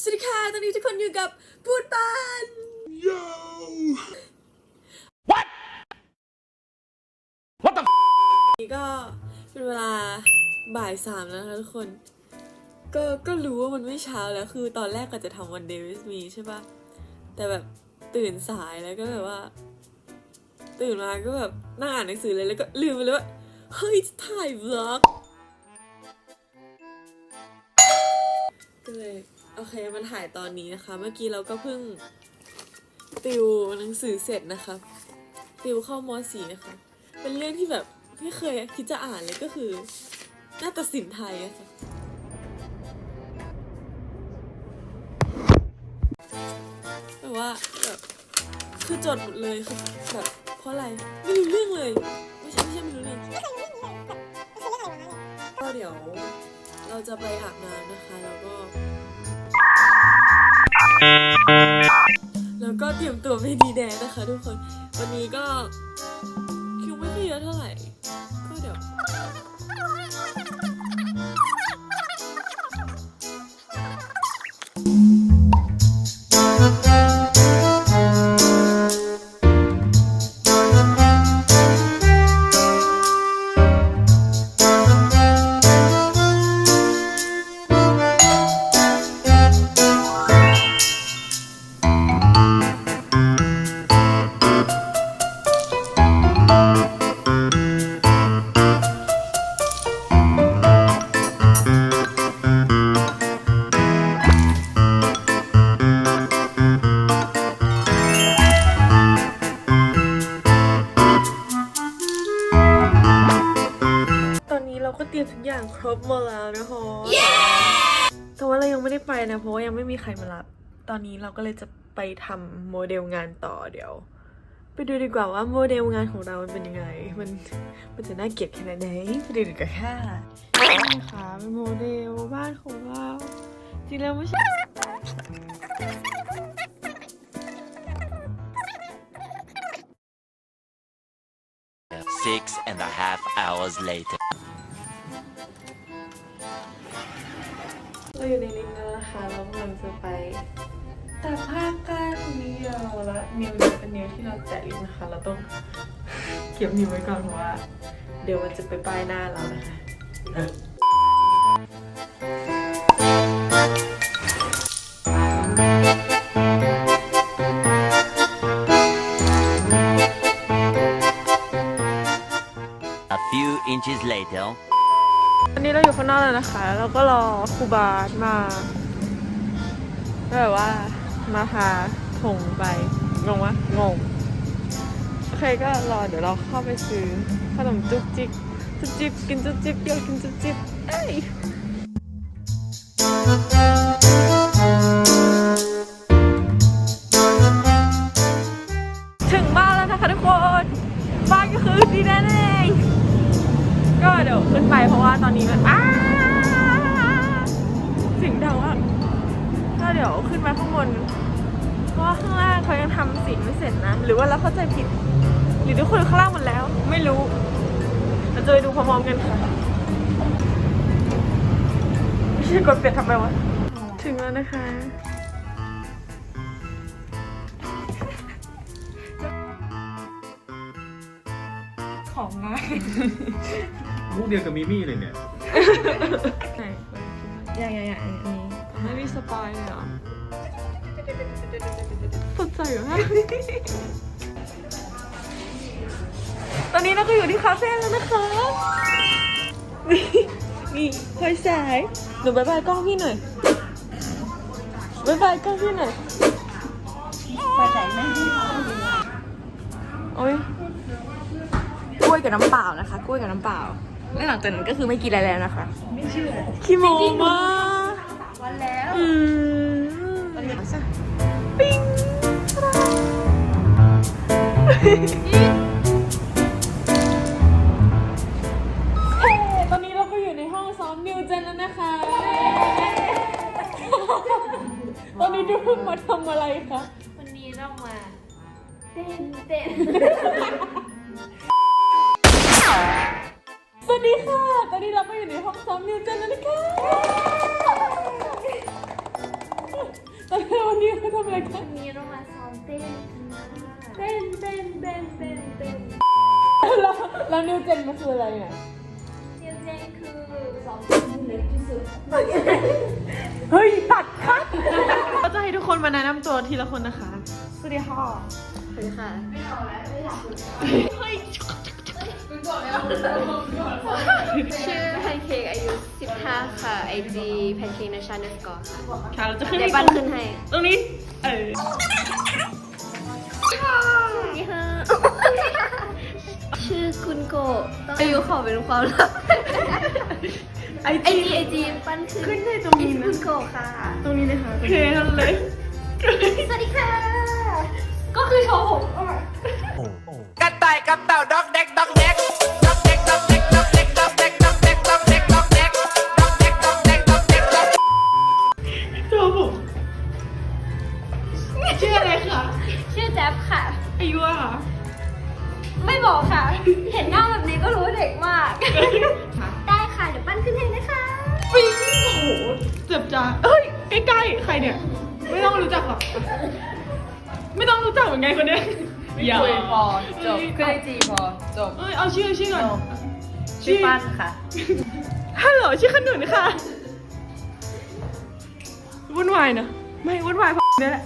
สวัสดีค่ะ ตอนนี้ทุกคนอยู่กับพูดปาน Yo! What the นี่ก็เป็นเวลาบ่ายสามแล้วนะคะทุกคน ก็ ก็รู้ว่ามันไม่เช้าแล้ว คือตอนแรกก็จะทำวันเดวิสมีใช่ปะแต่แบบตื่นสายแล้วก็แบบว่า ตื่นมาก็แบบนั่งอ่านหนังสือเลยแล้วก็ลืมไปเลยว่า เฮ้ยจะถ่ายวล็อกก็เลย โอเคมันถ่ายตอนนี้นะคะ เมื่อกี้เราก็เพิ่งติวหนังสือเสร็จนะคะ ติวเข้ามสีนะคะ เป็นเรื่องที่แบบไม่เคยคิดจะอ่านเลยก็คือนาฏศิลป์ไทยอะค่ะแต่ว่าแบบคือจดหมดเลยคือแบบเพราะอะไรไม่รู้เรื่องเลย ไม่ใช่ไม่ใช่ไม่รู้เรื่องก็เดี๋ยวเราจะไปอาบน้ำนะคะแล้วก็ แล้วก็เตรียมตัวไปดีแดนนะคะทุกคน วันนี้ก็คิวไม่ค่อยเยอะเท่าไหร่ ก็เตรียมทุกอย่างครบหมดแล้วนะคะแต่ว่าเรายังไม่ได้ไปนะเพราะว่ายังไม่มีใครมารับ ตอนนี้เราก็เลยจะไปทำโมเดลงานต่อเดี๋ยว ไปดูดีกว่าว่าโมเดลงานของเรามันเป็นยังไง มันมันจะน่าเกลียดขนาดไหนไปดูดีกว่าค่ะนี่ค่ะเป็นโมเดลบ้านของเราจริงแล้วไม่ใช่ Six and a half hours later. เราอยู่ในลิฟต์แล้วนะคะเรากำลังจะไปตัดผ้ากันนิ้วและนิ้วนี้เป็นนิ้วที่เราแตะลิฟต์นะคะ เราต้องเก็บนิ้วไว้ก่อนเพราะว่า เดี๋ยวมันจะไปป้ายหน้าเรานะคะ A few inches later. วันนี้เราอยู่ข้างนอกแล้วนะคะแล้วก็รอครูบาสมาแบบว่ามาพาถงไป งงวะงง โอเคก็รอเดี๋ยวเราเข้าไปซื้อขนมจุ๊บจิ๊กจุ๊บจิ๊บกินจุ๊บจิ๊บเดี๋ยวกินจุ๊บจิ๊บเอ้ย ว่าตอนนี้มันอ้าเสียงดังอะก็เดี๋ยวขึ้นไปข้างบนเพราะข้างล่างเขายังทำสีไม่เสร็จนะ หรือว่าเราเข้าใจผิด หรือทุกคนข้างล่างหมดแล้ว ไม่รู้เราจะไปดูพร้อมๆกันค่ะไม่ใช่กดเปลี่ยนทำไมวะ ถึงแล้วนะคะของง่าย มุกเดียวกับมิมี่เลยเนี่ย ไหนอย่างอย่างอย่างอันนี้ไม่มีสปอยเลยเหรอสดใสอยู่ฮะตอนนี้เราก็อยู่ที่คาเฟ่แล้วนะคะ นี่นี่พลอยสายหนูบายบายกล้องพี่หน่อยบายบายกล้องพี่หน่อยไปใส่แม่โอ้ยกล้วยกับน้ำเปล่านะคะ กล้วยกับน้ำเปล่า แล้วหลังจากนั้นก็คือไม่กินอะไรแล้วนะคะขี้โมมากวันแล้วอืมปิ้งเฮ้ตอนนี้เราก็อยู่ในห้องซ้อมนิวเจนแล้วนะคะ ตอนนี้ดูเพิ่งมาทำอะไรคะ วันนี้เรามาเต้นเต้นสวัส ดีค่ะ ตอนนี้เราก็อยู่ในห้องซ้อมนิวเจนแล้วนะคะทำอะไรกัน วันนี้เรามาซ้อมเต้นค่ะเต้นเต้นเต้นเต้นเต้นแล้วแล้วนิวเจนมันคืออะไรเนี่ยเจียเจคือซ้อมเต้นที่เล็กที่สุด เฮ้ยตัดคัดเราจะให้ทุกคนมาแนะนำตัวทีละคนนะคะ สวัสดีค่ะ สวัสดีค่ะ ชื่อแพนเค้กอายุ 15 ค่ะ IG แพนเค้กนชาเนสกอร์ค่ะค่ะเราจะขึ้นเดี๋ยวให้ปั้นขึ้นให้ ตรงนี้ เออนี่ค่ะชื่อคุณโกะอายุขอเป็นความลับไอไอจีจีไอจีปั้นขึ้นขึ้นให้ตรงนี้นะคุณโกะค่ะ ตรงนี้เลยค่ะโอเคนั่นเลย สวัสดีค่ะ ก็คือโชว์ผมกระต่ายกับเต่าดอกเด็กดอก จ็บจ้าเฮ้ยใกล้ๆใครเนี่ย ไม่ต้องรู้จักหรอก ไม่ต้องรู้จักเหมือนไงคนเนี้ยอย่าคุยพอจบขึ้นไอจีพอจบเอ้ยเอาชื่อชื่อก่อนชื่อปั้นค่ะฮัลโหลชื่อขนุนค่ะวุ่นวายนะไม่วุ่นวายเพราะเนี่ยแหละ